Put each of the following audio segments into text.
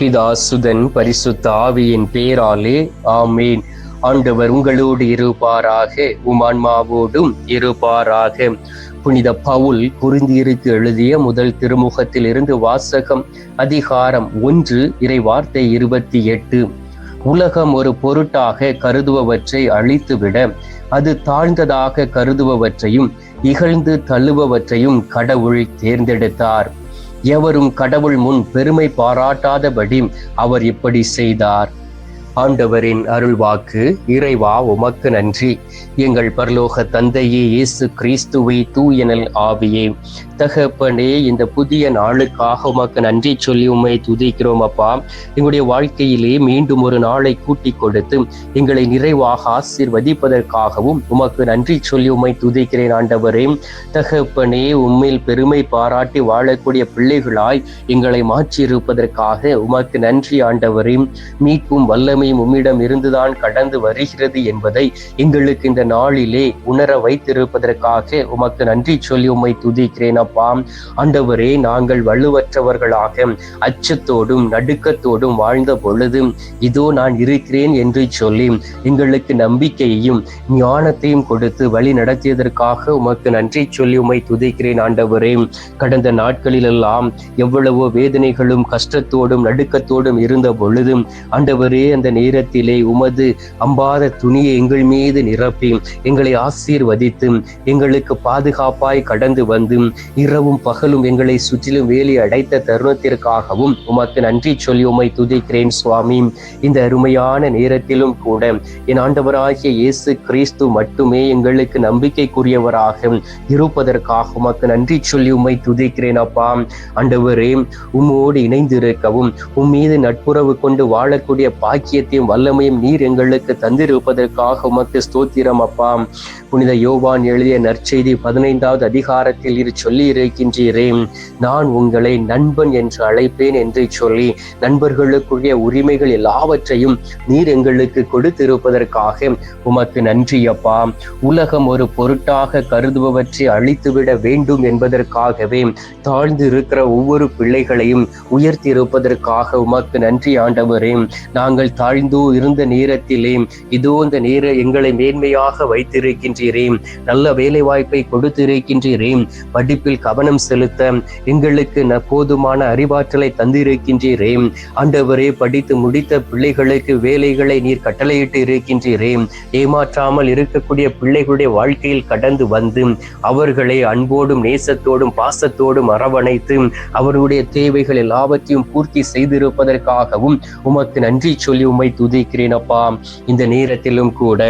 பிதாசுதன் பரிசுத்த ஆவியின் பேராலே ஆமேன். ஆண்டவர் உங்களோடு இருப்பாராக உமான்மாவோடும் இருப்பாராக. புனித பவுல் குருந்தியருக்கு எழுதிய முதல் திருமுகத்தில் இருந்து வாசகம் அதிகாரம் ஒன்று இறை வார்த்தை இருபத்தி எட்டு. உலகம் ஒரு பொருட்டாக கருதுபவற்றை அழித்துவிட அது தாழ்ந்ததாக கருதுபவற்றையும் இகழ்ந்து தள்ளுபவற்றையும் கடவுள் தேர்ந்தெடுத்தார். எவரும் கடவுள் முன் பெருமை பாராட்டாதபடி அவர் இப்படி செய்தார். ஆண்டவரின் அருள்வாக்கு இறைவா உமக்கு நன்றி. எங்கள் பரலோக தந்தையே இயேசு கிறிஸ்துவை தூயனல் ஆவியே. தகப்பனே இந்த புதிய நாளுக்காக உமக்கு நன்றி சொல்லி உண்மை துதிக்கிறோம் அப்பா. எங்களுடைய வாழ்க்கையிலே மீண்டும் ஒரு நாளை கூட்டிக் கொடுத்து எங்களை நிறைவாக ஆசீர்வதிப்பதற்காகவும் உமக்கு நன்றி சொல்லி உண்மை துதிக்கிறேன் ஆண்டவரே. தகப்பனே உண்மையில் பெருமை பாராட்டி வாழக்கூடிய பிள்ளைகளாய் எங்களை மாற்றியிருப்பதற்காக உமக்கு நன்றி ஆண்டவரே. மீட்பும் வல்லமையும் உம்மிடம் இருந்துதான் கடந்து வருகிறது என்பதை எங்களுக்கு இந்த நாளிலே உணர வைத்திருப்பதற்காக உமக்கு நன்றி சொல்லி உம்மை துதிக்கிறேன் அப்பா. ஆண்டவரே நாங்கள் வலுவற்றவர்களாக அச்சத்தோடும் நடுக்கத்தோடும் வாழ்ந்த பொழுது இதோ நான் இருக்கிறேன் என்று சொல்லி எங்களுக்கு நம்பிக்கையையும் ஞானத்தையும் கொடுத்து வழி நடத்தியதற்காக உமக்கு நன்றி சொல்லி உம்மை துதிக்கிறேன் ஆண்டவரே. கடந்த நாட்களிலெல்லாம் எவ்வளவோ வேதனைகளும் கஷ்டத்தோடும் நடுக்கத்தோடும் இருந்த பொழுதும் ஆண்டவரே அந்த நேரத்திலே உமது அம்பாத துணியை எங்கள் மீது நிரப்பி எங்களை ஆசீர்வதித்து எங்களுக்கு பாதுகாப்பாய் கடந்து வந்து இரவும் பகலும் எங்களை சுற்றிலும் வேலி அடைத்த தருணத்திற்காகவும் உமக்கு நன்றி சொல்லி உமை துதிக்கிறேன் சுவாமி. இந்த அருமையான நேரத்திலும் கூட என் ஆண்டவராகிய இயேசு கிறிஸ்து மட்டுமே எங்களுக்கு நம்பிக்கைக்குரியவராக இருப்பதற்காக உமக்கு நன்றி சொல்லி உம்மை துதிக்கிறேன் அப்பா. ஆண்டவரே உம்மோடு இணைந்திருக்கவும் உம் மீது நட்புறவு கொண்டு வாழக்கூடிய பாக்கிய ஐக்கியத்தையும் வல்லமையும் நீர் எங்களுக்கு தந்திருப்பதற்காக உமக்கு ஸ்தோத்திரம் அப்பா. புனித யோவான் எழுதிய நற்செய்தி பதினைந்தாவது அதிகாரத்தில் இரு சொல்லி இருக்கின்றீரே நான் உங்களை நண்பன் என்று அழைப்பேன் என்று சொல்லி நண்பர்களுக்குரிய உரிமைகள் எல்லாவற்றையும் நீர் எங்களுக்கு கொடுத்திருப்பதற்காக உமக்கு நன்றி அப்பா. உலகம் ஒரு பொருட்டாக கருதுபவற்றை அழித்துவிட வேண்டும் என்பதற்காகவே தாழ்ந்து இருக்கிற ஒவ்வொரு பிள்ளைகளையும் உயர்த்தி இருப்பதற்காக உமக்கு நன்றி ஆண்டவரே. நாங்கள் தாழ்ந்தோ இருந்த நேரத்திலே இதோ இந்த நேர எங்களை மேன்மையாக வைத்திருக்கின்றீரே நல்ல வேலை வாய்ப்பை கொடுத்திருக்கின்றீரே படிப்பில் கவனம் செலுத்த எங்களுக்கு போதுமான அறிவாற்றலை தந்திருக்கின்றீரே ஆண்டவரே படித்து முடித்த பிள்ளைகளுக்கு வேலைகளை நீர் கட்டளையிட்டு இருக்கின்றீரே ஏமாற்றாமல் இருக்கக்கூடிய பிள்ளைகளுடைய வாழ்க்கையில் கடந்து வந்து அவர்களை அன்போடும் நேசத்தோடும் பாசத்தோடும் அரவணைத்து அவருடைய தேவைகள் எல்லாவற்றையும் பூர்த்தி செய்திருப்பதற்காகவும் உமக்கு நன்றி சொல்லி உம்மை துதிக்கிறேன் அப்பா இந்த நேரத்திலும் கூட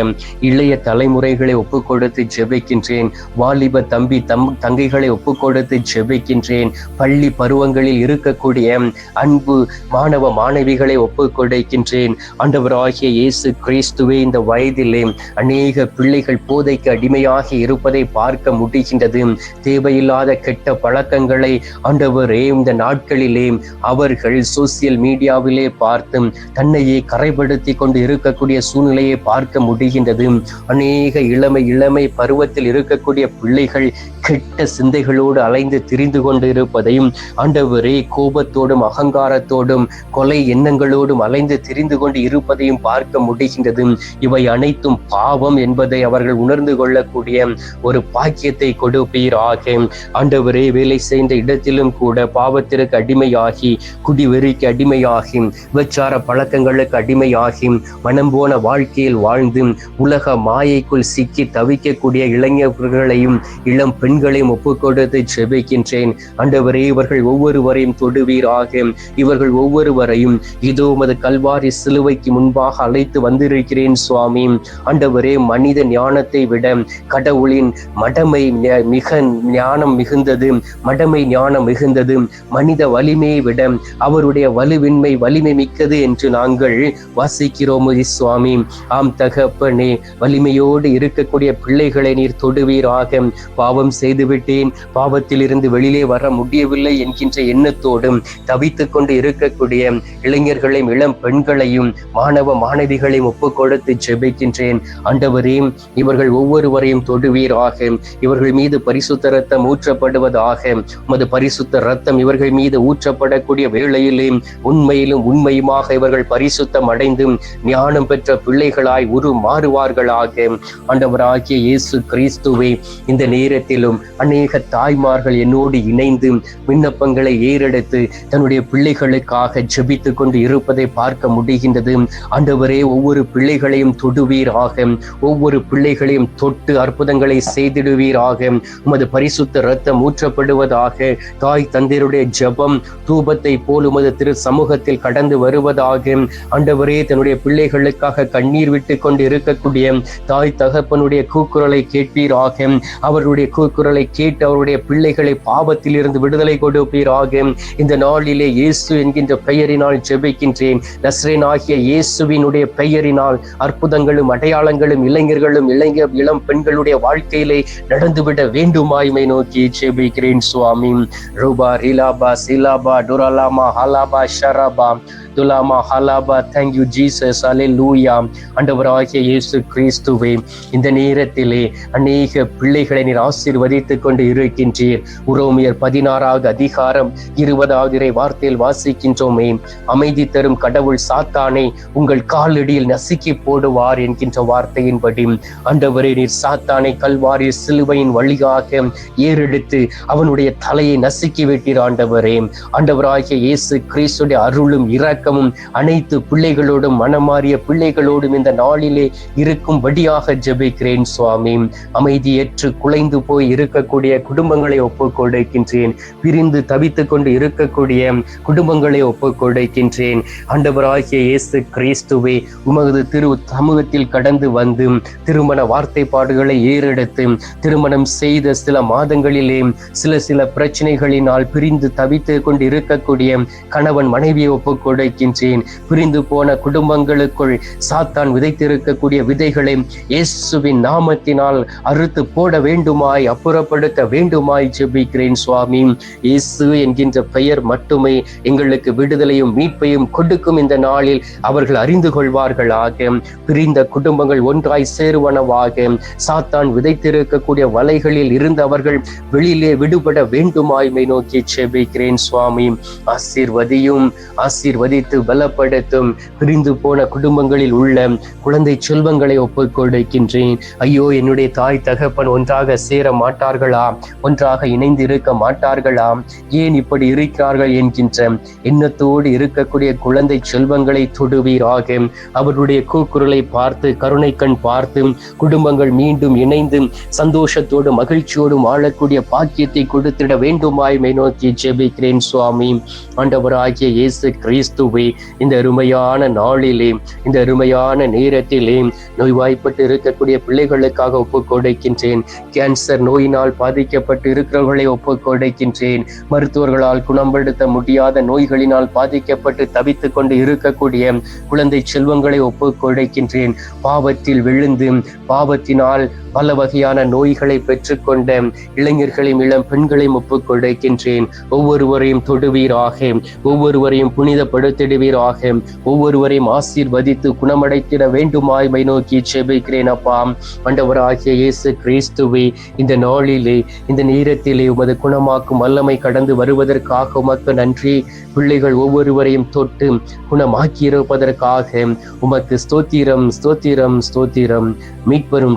இளைய தலைமுறைகளை ஒப்புக் கொடுத்து ஜெபிக்கின்றேன். வாலிப தம்பி தம் தங்கைகளை ஒப்புக் கொடுத்து ஜெபிக்கின்றேன். பள்ளி பருவங்களில் இருக்கக்கூடிய அன்பு மாணவ மாணவிகளை ஒப்புக் கொடுக்கின்றேன் ஆண்டவராகிய இயேசு கிறிஸ்துவே இந்த வயதிலே அநேக பிள்ளைகள் போதைக்கு அடிமையாக இருப்பதை பார்க்க முடிகின்றது. தேவையில்லாத கெட்ட பழக்கங்களை ஆண்டவரே இந்த நாட்களிலே அவர்கள் சோசியல் மீடியாவிலே பார்த்தும் தன்னையே கரைப்படுத்தி கொண்டு இருக்கக்கூடிய சூழ்நிலையை பார்க்க முடிகின்றது. அநேக இளமை இளமை பருவத்தில் இருக்கக்கூடிய பிள்ளைகள் கெட்ட சிந்தைகளோடு அலைந்து திரிந்து கொண்டு இருப்பதையும் ஆண்டவரே கோபத்தோடும் அகங்காரத்தோடும் கொலை எண்ணங்களோடும் அலைந்து திரிந்து கொண்டு இருப்பதையும் பார்க்க முடிகின்றது. இவை அனைத்தும் பாவம் என்பதை அவர்கள் உணர்ந்து கொள்ளக்கூடிய ஒரு பாக்கியத்தை கொடுப்பீராக. ஆண்டவரே வேலை செய்த இடத்திலும் கூட பாவத்திற்கு அடிமையாகி குடிவெறிக்கு அடிமையாகி விபச்சார பழக்கங்களுக்கு அடிமையாகி மனம் போன வாழ்க்கையில் வாழ்ந்து உலக மாயைக்குள் சிக்கி தவிக்கக்கூடிய இளைஞர்களையும் இளம் பெண்களையும் ஒப்புக்கொடுத்து ஜெபிக்கின்றேன். அண்டவரே இவர்கள் ஒவ்வொருவரையும் தொடுவீராக. இவர்கள் ஒவ்வொருவரையும் இதோ உமது கல்வாரி சிலுவைக்கு முன்பாக அழைத்து வந்திருக்கிறேன் சுவாமி. அண்டவரே மனித ஞானத்தை விட கடவுளின் மடமை மிக ஞானம் மிகுந்தது மடமை ஞானம் மிகுந்தது மனித வலிமையை விட அவருடைய வலுவின்மை வலிமை மிக்கது என்று நாங்கள் வாசிக்கிறோம் சுவாமி. ஆம் தகப்பனே வலிமையோடு இருக்கக்கூடிய பிள்ளைகளை நீர் தொடுவீராக. பாவம் செய்துவிட்டேன். பாவத்தில் இருந்து வெளியிலே வர முடியவில்லை என்கின்ற எண்ணத்தோடும் தவித்துக் கொண்டு இருக்கக்கூடிய இளைஞர்களையும் இளம் பெண்களையும் மாணவ மாணவிகளையும் ஒப்பு கொடுத்து ஜெபிக்கின்றேன். ஆண்டவரே இவர்கள் ஒவ்வொருவரையும் தொடுவீராக. இவர்கள் மீது பரிசுத்த ரத்தம் ஊற்றப்படுவதாக. உமது பரிசுத்த ரத்தம் இவர்கள் மீது ஊற்றப்படக்கூடிய வேளையிலும் உண்மையிலும் உண்மையுமாக இவர்கள் பரிசுத்த பரிசுத்தம் அடைந்து ஞானம் பெற்ற பிள்ளைகளாய் உரு மாறுவார்களாக ஆண்டவராகிய இயேசு கிறிஸ்துவை இந்த நேரத்திலும் அநேக தாய்மார்கள் என்னோடு இணைந்து விண்ணப்பங்களை ஏறெடுத்து தன்னுடைய பிள்ளைகளுக்காக ஜெபித்துக் கொண்டு இருப்பதை பார்க்க முடிகின்றது. ஆண்டவரே ஒவ்வொரு பிள்ளைகளையும் தொடுவீராக. ஒவ்வொரு பிள்ளைகளையும் தொட்டு அற்புதங்களை செய்திடுவீராக. உமது பரிசுத்த ரத்தம் ஊற்றப்படுவதாக தாய் தந்தையருடைய ஜபம் தூபத்தை போல் உமது திரு சமூகத்தில் கடந்து வருவதாக ஆண்டவரே தன்னுடைய பிள்ளைகளுக்காக கண்ணீர் விட்டு கொண்டு இருக்கக்கூடிய தாய் தகப்பனுடைய கூக்குரலை கேட்பீராக. அவருடைய கூக்குரலை கேட்டு அவருடைய பிள்ளைகளை பாவத்தில் இருந்து விடுதலை கொடுப்பீராக. இந்த நாளிலே இயேசு என்கின்ற பெயரினால் ஜெபிக்கின்றேன். நஸ்ரேன் ஆகிய இயேசுவினுடைய பெயரினால் அற்புதங்களும் அடையாளங்களும் இளைஞர்களும் இளைஞர் இளம் பெண்களுடைய வாழ்க்கையிலே நடந்துவிட வேண்டுமாய்மை நோக்கி ஜெபிக்கிறேன் சுவாமி. ரூபா ரிலாபா சிலாபா டுரலாமா ஹலாபா ஷராபா துலாமா ஹலாபா தேங்க்யூ ஜீசஸ் அலே லூயா ஆண்டவராகிய இயேசு கிறிஸ்துவே இந்த நேரத்திலே அநேக பிள்ளைகளை நீர் ஆசீர்வதித்து கொண்டு இருக்கின்றீர். உரோமியர் பதினாறாவது அதிகாரம் இருபதாவது இறை வார்த்தையில் வாசிக்கின்றோமே அமைதி தரும் கடவுள் சாத்தானை உங்கள் காலடியில் நசுக்கி போடுவார் என்கின்ற வார்த்தையின்படி. ஆண்டவரே நீர் சாத்தானை கல்வாரி சிலுவையின் வழியாக ஏறெடுத்து அவனுடைய தலையை நசுக்கி விட்டீர் ஆண்டவரே. ஆண்டவராகிய இயேசு கிறிஸ்துடைய அருளும் இரக்கமும் அனைத்து பிள்ளை பிள்ளைகளோடும் மனமாறிய பிள்ளைகளோடும் இந்த நாளிலே இருக்கும்படியாக ஜெபிக்கிறேன் சுவாமி. அமைதியற்று குலைந்து போய் இருக்கக்கூடிய குடும்பங்களை ஒப்புக் கொடுக்கின்றேன். பிரிந்து தவித்து கொண்டு இருக்கக்கூடிய குடும்பங்களை ஒப்புக் கொடுக்கின்றேன். ஆண்டவராகிய இயேசு கிறிஸ்துவே உமது திரு சமூகத்தில் கடந்து வந்து திருமண வார்த்தை பாடுகளை ஏறெடுத்து திருமணம் செய்த சில மாதங்களிலே சில சில பிரச்சனைகளினால் பிரிந்து தவித்து கொண்டு இருக்கக்கூடிய கணவன் மனைவியை ஒப்புக் கொடுக்கின்றேன். பிரிந்து போன குடும்பங்களுக்குள் சாத்தான் விதைத்திருக்கக்கூடிய விதைகளை இயேசுவின் நாமத்தினால் அறுத்து போட வேண்டுமாய் அப்புறப்படுத்த வேண்டுமாய் ஜெபிக்கிறேன் சுவாமி. இயேசு என்கின்ற பெயர் மட்டுமே எங்களுக்கு விடுதலையும் மீட்பையும் கொடுக்கும் இந்த நாளில் அவர்கள் அறிந்து கொள்வார்களாக. பிரிந்த குடும்பங்கள் ஒன்றாய் சேருவனவாக. சாத்தான் விதைத்திருக்கக்கூடிய வலைகளில் இருந்தவர்கள் வெளியிலே விடுபட வேண்டுமாய்மை நோக்கி செபிக்கிறேன் சுவாமி. ஆசீர்வதியும் ஆசீர்வதித்து பலப்படுத்தும். பிரிந்து போன குடும்பங்களில் உள்ள குழந்தை செல்வங்களை ஒப்புக்கொடுக்கின்றேன் ஐயோ என்னுடைய தாய் தகப்பன் ஒன்றாக சேர மாட்டார்களா? ஒன்றாக இணைந்து இருக்க மாட்டார்களா? ஏன் இப்படி இருக்கிறார்கள் என்கின்ற எண்ணத்தோடு இருக்கக்கூடிய குழந்தை செல்வங்களை தொடுவீராக. அவருடைய கூக்குரலை பார்த்து கருணை கண் பார்த்து குடும்பங்கள் மீண்டும் இணைந்து சந்தோஷத்தோடும் மகிழ்ச்சியோடும் வாழக்கூடிய பாக்கியத்தை கொடுத்திட வேண்டுமாய் மை நோக்கி ஜெபிக்கிறேன் சுவாமி. ஆண்டவராகிய இயேசு கிறிஸ்துவே இந்த அருமையான அருமையான நாளிலே இந்த அருமையான நேரத்திலே நோய்வாய்ப்பட்டு இருக்கக்கூடிய பிள்ளைகளுக்காக ஒப்புக் கொடுக்கின்றேன். கேன்சர் நோயினால் பாதிக்கப்பட்டு இருக்கிறவர்களை ஒப்புக் கொடுக்கின்றேன். மருத்துவர்களால் குணப்படுத்த முடியாத நோய்களினால் பாதிக்கப்பட்டு தவித்து கொண்டு இருக்கக்கூடிய குழந்தை செல்வங்களை ஒப்புக் கொடுக்கின்றேன். பாவத்தில் விழுந்து பாவத்தினால் பல வகையான நோய்களை பெற்றுக்கொண்ட இளைஞர்களையும் இளம் பெண்களையும் ஒப்புக் கொடுக்கின்றேன். ஒவ்வொருவரையும் தொடுவீராக. ஒவ்வொருவரையும் புனிதப்படுத்திடுவீராக. ஒவ்வொருவரையும் ஆசீர்வதித்து குணமடைத்திட வேண்டுமாய் மை நோக்கி செபிக்கிறேன் அப்பா. ஆண்டவராகிய இயேசு கிறிஸ்துவே இந்த நாளிலே இந்த நேரத்திலே உமது குணமாக்கும் வல்லமை கடந்து வருவதற்காக உமக்கு நன்றி. பிள்ளைகள் ஒவ்வொருவரையும் தொட்டு குணமாக்கி இருப்பதற்காக உமக்கு ஸ்தோத்திரம் ஸ்தோத்திரம் ஸ்தோத்திரம். மீட்பெரும்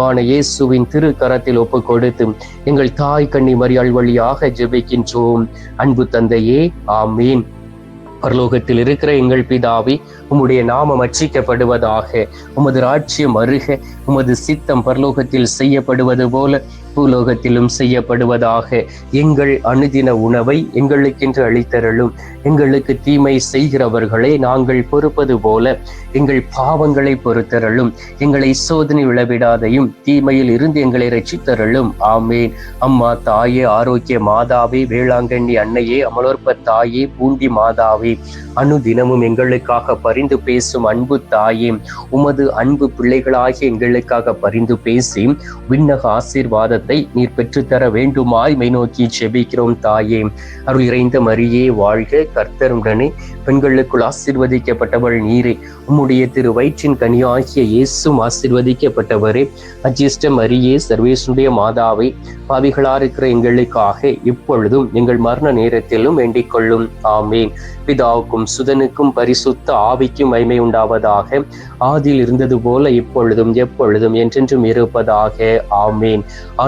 இரட்சகருமான இயேசுவின் திரு கரத்தில் ஒப்பு கொடுத்து எங்கள் தாய் கண்ணி மரியாள் வழியாக ஜெபிக்கின்றோம். அன்பு தந்தையே ஆமீன். பரலோகத்தில் இருக்கிற எங்கள் பிதாவி உம்முடைய நாமம் அச்சிக்கப்படுவதாக உமது ராட்சியம் அருக உமது சித்தம் பரலோகத்தில் செய்யப்படுவது போல பூலோகத்திலும் செய்யப்படுவதாக எங்கள் அனுதின உணவை எங்களுக்கென்று அளித்தருளும். எங்களுக்கு தீமை செய்கிறவர்களை நாங்கள் பொறுப்பது போல எங்கள் பாவங்களை பொறுத்தருளும். எங்களை சோதனை விளவிடாதையும் தீமையில் இருந்து எங்களை ரட்சித்தருளும் ஆமேன். அம்மா தாயே ஆரோக்கிய மாதாவே வேளாங்கண்ணி அன்னையே அமலோற்ப தாயே பூண்டி மாதாவே அனுதினமும் எங்களுக்காக பரிந்து பேசும் அன்பு தாயே உமது அன்பு பிள்ளைகளாகிய எங்களுக்காக பரிந்து பேசி விண்ணக ஆசீர்வாதத்தை நீர் பெற்றுத்தர வேண்டுமாய் மை நோக்கி செபிக்கிறோம் தாயே. அருள் இறைந்த மரியே வாழ்க கர்த்தருடனே. பெண்களுக்குள் ஆசீர்வதிக்கப்பட்டவள் நீரே. உம்முடைய திரு வயிற்றின் கனியாகிய இயேசும் ஆசீர்வதிக்கப்பட்டவரே. அஜிஷ்ட மரியே சர்வேசனுடைய மாதாவை பாவிகளா இருக்கிற எங்களுக்காக இப்பொழுதும் எங்கள் மரண நேரத்திலும் வேண்டிக் கொள்ளும் ஆமேன். பிதாவுக்கும் சுதனுக்கும் பரிசுத்த ஆவிக்கும் மைமை உண்டாவதாக. ஆதியில் இருந்தது போல இப்பொழுதும் எப்பொழுதும் என்றென்றும் இருப்பதாக. ஆமேன்.